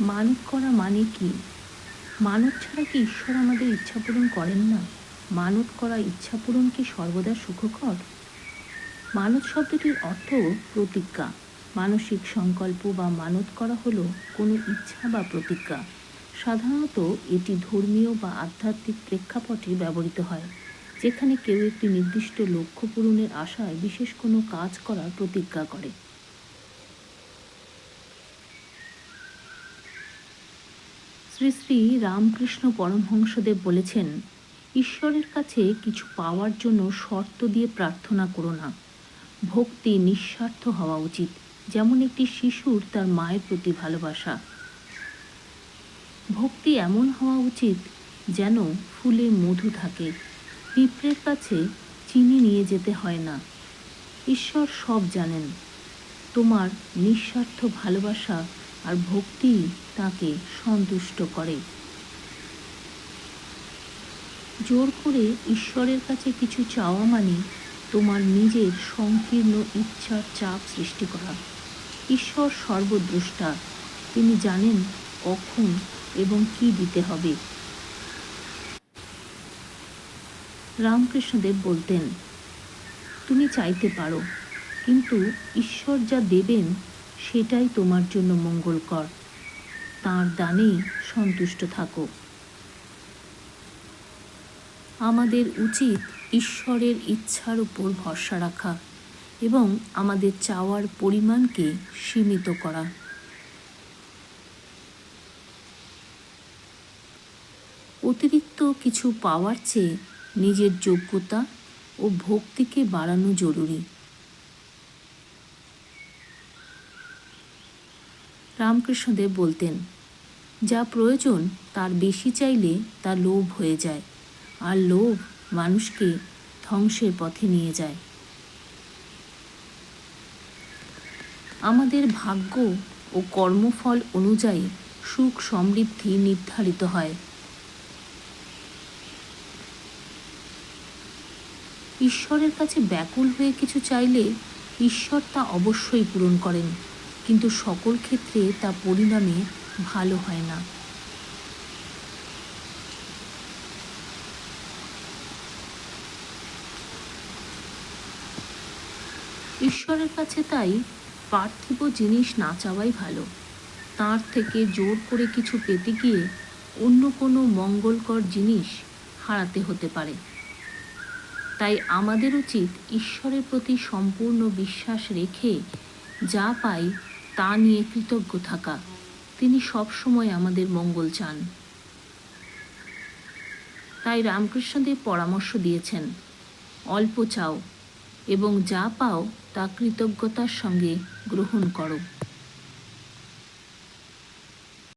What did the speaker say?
মানত করা মানে কি? মানব ছাড়া কি ঈশ্বর আমাদের ইচ্ছা পূরণ করেন না? মানত করা ইচ্ছা পূরণ কি সর্বদা সুখকর? মানব শব্দটির অর্থ প্রতিজ্ঞা। মানসিক সংকল্প বা মানত করা হলো কোনো ইচ্ছা বা প্রতিজ্ঞা। সাধারণত এটি ধর্মীয় বা আধ্যাত্মিক প্রেক্ষাপটে ব্যবহৃত হয়, যেখানে কেউ একটি নির্দিষ্ট লক্ষ্য পূরণের আশায় বিশেষ কোনো কাজ করার প্রতিজ্ঞা করে। শ্রী শ্রী রামকৃষ্ণ পরমহংসদেব বলেছেন, ঈশ্বরের কাছে কিছু পাওয়ার জন্য শর্ত দিয়ে প্রার্থনা করো না। ভক্তি নিঃস্বার্থ হওয়া উচিত, যেমন একটি শিশুর তার মায়ের প্রতি ভালোবাসা। ভক্তি এমন হওয়া উচিত যেন ফুলে মধু থাকে। পিঁপড়ের কাছে চিনি নিয়ে যেতে হয় না। ঈশ্বর সব জানেন। তোমার নিঃস্বার্থ ভালোবাসা আর ভক্তি তাকে সন্তুষ্ট করে। জোর করে ঈশ্বরের কাছে কিছু চাওয়া মানে তোমার নিজের সংকীর্ণ ইচ্ছার চাপ সৃষ্টি করা। ঈশ্বর সর্বদ্রষ্টা, তিনি জানেন কখন এবং কি দিতে হবে। রামকৃষ্ণদেব বলতেন, তুমি চাইতে পারো, কিন্তু ঈশ্বর যা দেবেন সেটাই তোমার জন্য মঙ্গলকর। তাঁর দানেই সন্তুষ্ট থাকো। আমাদের উচিত ঈশ্বরের ইচ্ছার উপর ভরসা রাখা এবং আমাদের চাওয়ার পরিমাণকে সীমিত করা। অতিরিক্ত কিছু পাওয়ার চেয়ে নিজের যোগ্যতা ও ভক্তিকে বাড়ানো জরুরি। রামকৃষ্ণদেব বলতেন, যা প্রয়োজন, তার বেশি চাইলে তা লোভ হয়ে যায়, আর লোভ মানুষকে ধ্বংসের পথে নিয়ে যায়। আমাদের ভাগ্য ও কর্মফল অনুযায়ী সুখ সমৃদ্ধি নির্ধারিত হয়। ঈশ্বরের কাছে ব্যাকুল হয়ে কিছু চাইলে ঈশ্বর তা অবশ্যই পূরণ করেন। কিন্তু সকল ক্ষেত্রে তা পরিণামে ভালো হয় না। ঈশ্বরের কাছে তাই পার্থিব জিনিস না চাওয়াই ভালো। তার থেকে জোর করে কিছু পেতে গিয়ে অন্য কোনো মঙ্গলকর জিনিস হারাতে হতে পারে। তাই আমাদের উচিত ঈশ্বরের প্রতি সম্পূর্ণ বিশ্বাস রেখে যা পাই তা নিয়ে কৃতজ্ঞ থাকা। তিনি সবসময় আমাদের মঙ্গল চান। তাই রামকৃষ্ণদেব পরামর্শ দিয়েছেন, অল্প চাও এবং যা পাও তা কৃতজ্ঞতার সঙ্গে গ্রহণ করো।